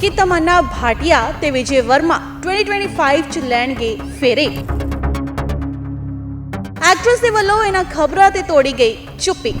ਕਿ ਤਮੰਨਾ ਭਾਟੀਆ ਤੇ ਵਿਜੇ ਵਰਮਾ 2025 ਚ ਲੈਣਗੇ ਫੇਰੇ ਐਕਟਰੈਸ ਦੇ ਵੱਲੋਂ ਇਹਨਾਂ ਖਬਰਾਂ ਤੇ ਤੋੜੀ ਗਈ ਚੁੱਪੀ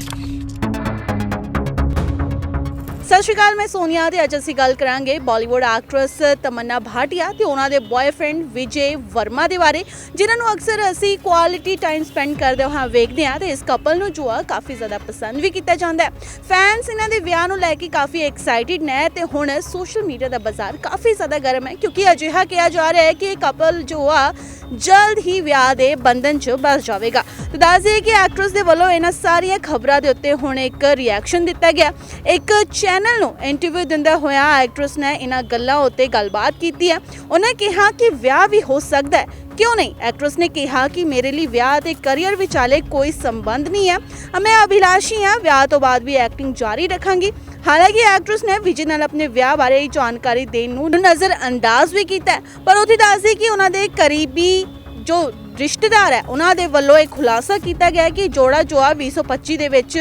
ਸਤਿ ਸ਼੍ਰੀ ਅਕਾਲ, ਮੈਂ ਸੋਨੀਆ ਤੇ ਅੱਜ ਅਸੀਂ ਗੱਲ ਕਰਾਂਗੇ ਬਾਲੀਵੁੱਡ ਐਕਟਰੈਸ ਤਮੰਨਾ ਭਾਟੀਆ ਤੇ ਉਹਨਾਂ ਦੇ ਬॉयਫ੍ਰੈਂਡ ਵਿਜੇ ਵਰਮਾ ਦੇ ਬਾਰੇ, ਜਿਨ੍ਹਾਂ ਨੂੰ ਅਕਸਰ ਅਸੀਂ ਕੁਆਲਿਟੀ ਟਾਈਮ ਸਪੈਂਡ ਕਰਦੇ ਹੋਏ ਵੇਖਦੇ ਹਾਂ ਤੇ ਇਸ ਕਪਲ ਨੂੰ ਜੋ ਆ ਕਾਫੀ ਜ਼ਿਆਦਾ ਪਸੰਦ ਵੀ ਕੀਤਾ ਜਾਂਦਾ ਹੈ। ਫੈਨਸ ਇਹਨਾਂ ਦੇ ਵਿਆਹ ਨੂੰ ਲੈ ਕੇ ਕਾਫੀ ਐਕਸਾਈਟਿਡ ਨੇ ਤੇ ਹੁਣ ਸੋਸ਼ਲ ਮੀਡੀਆ ਦਾ ਬਾਜ਼ਾਰ ਕਾਫੀ ਜ਼ਿਆਦਾ ਗਰਮ ਹੈ, ਕਿਉਂਕਿ ਅਜਿਹਾ ਕਿਹਾ ਜਾ ਰਿਹਾ ਹੈ ਕਿ ਇਹ ਕਪਲ ਜੋ ਆ ਜਲਦ ਹੀ ਵਿਆਹ ਦੇ ਬੰਧਨ 'ਚ ਬਸ ਜਾਵੇਗਾ। ਤੇ ਦੱਸ ਦਈਏ ਕਿ ਐਕਟਰਸ ਦੇ ਵੱਲੋਂ ਇਹਨਾਂ ਸਾਰੀਆਂ ਖਬਰਾਂ ਦੇ ਉੱਤੇ ਹੁਣ ਇੱਕ ਰਿਐਕਸ਼ਨ ਦਿੱਤਾ ਗਿਆ। ਇੱਕ ਚੈਨਲ ਨੂੰ ਇੰਟਰਵਿਊ ਦਿੰਦਾ ਹੋਇਆ ਐਕਟਰਸ ਨੇ ਇਹਨਾਂ ਗੱਲਾਂ ਉੱਤੇ ਗੱਲਬਾਤ ਕੀਤੀ ਹੈ। ਉਹਨੇ ਕਿਹਾ ਕਿ ਵਿਆਹ ਵੀ ਹੋ ਸਕਦਾ ਹੈ। ਕਿਉਂ ਨਹੀਂ? ਐਕਟਰਸ ਨੇ ਕਿਹਾ ਕਿ ਮੇਰੇ ਲਈ ਵਿਆਹ ਤੇ ਕੈਰੀਅਰ ਵਿਚਾਲੇ ਕੋਈ ਸੰਬੰਧ ਨਹੀਂ ਹੈ। ਮੈਂ ਅਭਿਲਾਸ਼ੀ ਹਾਂ। ਵਿਆਹ ਤੋਂ ਬਾਅਦ ਵੀ ਐਕਟਿੰਗ ਜਾਰੀ ਰੱਖਾਂਗੀ। ਹਾਲਾਂਕਿ ਐਕਟਰਸ ਨੇ ਵਿਜੇ ਨਾਲ ਆਪਣੇ ਵਿਆਹ ਬਾਰੇ ਜਾਣਕਾਰੀ ਦੇਣ ਨੂੰ ਨਜ਼ਰ ਅੰਦਾਜ਼ ਵੀ ਕੀਤਾ ਪਰ ਉੱਥੇ ਦੱਸਦੀ ਕਿ ਉਹਨਾਂ ਦੇ ਕਰੀਬੀ ਜੋ ਰਿਸ਼ਤੇਦਾਰ ਹੈ। ਉਹਨਾਂ ਦੇ ਵੱਲੋਂ ਇਹ ਖੁਲਾਸਾ ਕੀਤਾ ਗਿਆ ਹੈ ਕਿ ਜੋੜਾ ਜੋ ਆ 2025 ਦੇ ਵਿੱਚ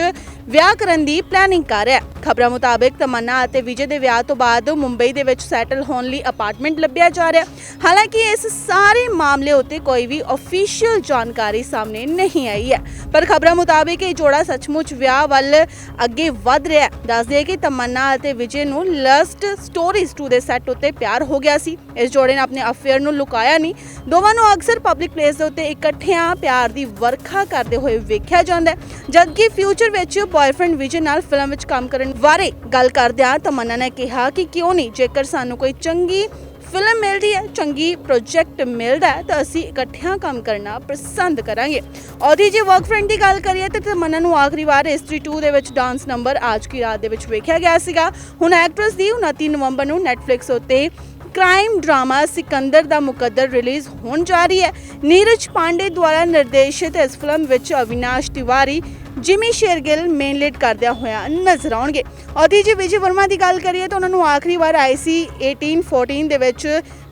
ਵਿਆਹ ਕਰਨ ਦੀ ਪਲੈਨਿੰਗ ਕਰ ਰਿਹਾ ਹੈ। ਖਬਰਾਂ ਮੁਤਾਬਕ ਤਮੰਨਾ ਅਤੇ ਵਿਜੇ ਦੇ ਵਿਆਹ ਤੋਂ ਬਾਅਦ ਮੁੰਬਈ ਦੇ ਵਿੱਚ ਸੈਟਲ ਹੋਣ ਲਈ ਅਪਾਰਟਮੈਂਟ ਲੱਭਿਆ ਜਾ ਰਿਹਾ ਹਾਲਾਂਕਿ ਇਸ ਸਾਰੇ ਮਾਮਲੇ ਉੱਤੇ ਕੋਈ ਵੀ ਅਫੀਸ਼ੀਅਲ ਜਾਣਕਾਰੀ ਸਾਹਮਣੇ ਨਹੀਂ ਆਈ ਹੈ। ਪਰ ਖਬਰਾਂ ਮੁਤਾਬਕ ਇਹ ਜੋੜਾ ਸੱਚਮੁੱਚ ਵਿਆਹ ਵੱਲ ਅੱਗੇ ਵਧ ਰਿਹਾ ਹੈ। ਦੱਸਦੇ ਕਿ ਤਮੰਨਾ ਅਤੇ ਵਿਜੇ ਨੂੰ ਲਸਟ ਸਟੋਰੀਜ਼ 2 ਦੇ ਸੈੱਟ ਉੱਤੇ ਪਿਆਰ ਹੋ ਗਿਆ ਸੀ। ਇਸ ਜੋੜੇ ਨੇ ਆਪਣੇ ਅਫੇਅਰ ਨੂੰ ਲੁਕਾਇਆ ਨਹੀਂ। ਦੋਵਾਂ ਨੂੰ ਅਕਸਰ ਪਬਲਿਕ ਪਲੇਸ ਦੇ ਉੱਤੇ ਇਕੱਠਿਆਂ ਪਿਆਰ ਦੀ ਵਰਖਾ ਕਰਦੇ ਹੋਏ ਵੇਖਿਆ ਜਾਂਦਾ ਹੈ। ਜਦਕਿ ਫਿਊਚਰ ਵਿੱਚ ਬॉयਫ੍ਰੈਂਡ ਵਿਜੇ ਨਾਲ ਫਿਲਮ ਵਿੱਚ ਕੰਮ ਕਰਨ ਬਾਰੇ ਗੱਲ ਕਰਦਿਆਂ ਤਮੰਨਾ ਨੇ ਕਿਹਾ ਕਿ ਕਿਉਂ ਨਹੀਂ, ਜੇਕਰ ਸਾਨੂੰ ਕੋਈ ਚੰਗੀ ਫਿਲਮ ਮਿਲਦੀ ਹੈ, ਚੰਗੀ ਪ੍ਰੋਜੈਕਟ ਮਿਲਦਾ ਹੈ, ਤਾਂ ਅਸੀਂ ਇਕੱਠਿਆਂ ਕੰਮ ਕਰਨਾ ਪਸੰਦ ਕਰਾਂਗੇ। ਉਹਦੀ ਜੇ ਵਰਕ ਫਰੈਂਡ ਦੀ ਗੱਲ ਕਰੀਏ ਤਾਂ ਤਮੰਨਾ ਨੂੰ ਆਖਰੀ ਵਾਰ ਇਸਤਰੀ 2 ਦੇ ਵਿੱਚ ਡਾਂਸ ਨੰਬਰ ਅੱਜ ਕੀ ਰਾਤ ਦੇ ਵਿੱਚ ਵੇਖਿਆ ਗਿਆ ਸੀਗਾ। ਹੁਣ ਐਕਟਰਸ ਦੀ 29 ਨਵੰਬਰ ਨੂੰ ਨੈਟਫਲਿਕਸ ਉੱਤੇ crime drama Sikandar da Muqaddar release ਹੋਣ ਜਾ ਰਹੀ ਹੈ। ਨੀਰਜ ਪਾਂਡੇ ਦੁਆਰਾ ਨਿਰਦੇਸ਼ਿਤ ਇਸ ਫਿਲਮ ਵਿੱਚ ਅਵਿਨਾਸ਼ ਤਿਵਾਰੀ, ਜਿਮੀ ਸ਼ੇਰਗਿਲ ਮੇਨ ਲੀਡ ਕਰਦਿਆਂ ਹੋਇਆ ਨਜ਼ਰ ਆਉਣਗੇ। ਔਦੀ ਜੀ ਵਿਜੇ ਵਰਮਾ ਦੀ ਗੱਲ ਕਰੀਏ ਤਾਂ ਉਹਨਾਂ ਨੂੰ ਆਖਰੀ ਵਾਰ ਆਈਸੀ 1814 ਦੇ ਵਿੱਚ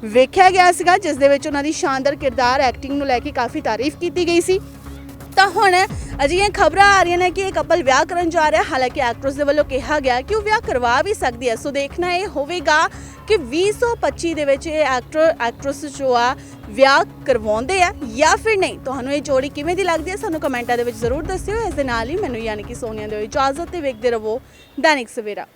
ਵੇਖਿਆ ਗਿਆ ਸੀਗਾ, ਜਿਸ ਦੇ ਵਿੱਚ ਉਹਨਾਂ ਦੀ ਸ਼ਾਨਦਾਰ ਕਿਰਦਾਰ ਐਕਟਿੰਗ ਨੂੰ ਲੈ ਕੇ ਕਾਫੀ ਤਾਰੀਫ ਕੀਤੀ ਗਈ ਸੀ। ਤਾਂ ਹੁਣ ਅਜਿਹੀਆਂ ਖਬਰਾਂ ਆ ਰਹੀਆਂ ਨੇ ਕਿ ਇਹ ਕਪਲ ਵਿਆਹ ਕਰਨ ਜਾ ਰਿਹਾ, ਹਾਲਾਂਕਿ ਐਕਟਰਸ ਦੇ ਵੱਲੋਂ ਕਿਹਾ ਗਿਆ ਕਿ ਉਹ ਵਿਆਹ ਕਰਵਾ ਵੀ ਸਕਦੀ ਹੈ। ਸੋ ਦੇਖਣਾ ਇਹ ਹੋਵੇਗਾ ਕਿ 2025 ਦੇ ਵਿੱਚ ਇਹ ਐਕਟਰ ਐਕਟਰਸ ਜੋ ਆ, ਵਿਆਹ ਕਰਵਾਉਂਦੇ ਆ ਜਾਂ ਫਿਰ ਨਹੀਂ। ਤੁਹਾਨੂੰ ਇਹ ਜੋੜੀ ਕਿਵੇਂ ਦੀ ਲੱਗਦੀ ਹੈ, ਸਾਨੂੰ ਕਮੈਂਟਾਂ ਦੇ ਵਿੱਚ ਜ਼ਰੂਰ ਦੱਸਿਓ। ਇਸ ਦੇ ਨਾਲ ਹੀ ਮੈਨੂੰ ਯਾਨੀ ਕਿ ਸੋਨੀਆ ਦੇ ਇਜਾਜ਼ਤ ਤੇ ਵੇਖਦੇ ਰਹੋ। ਦੈਨਿਕ ਸਵੇਰਾ।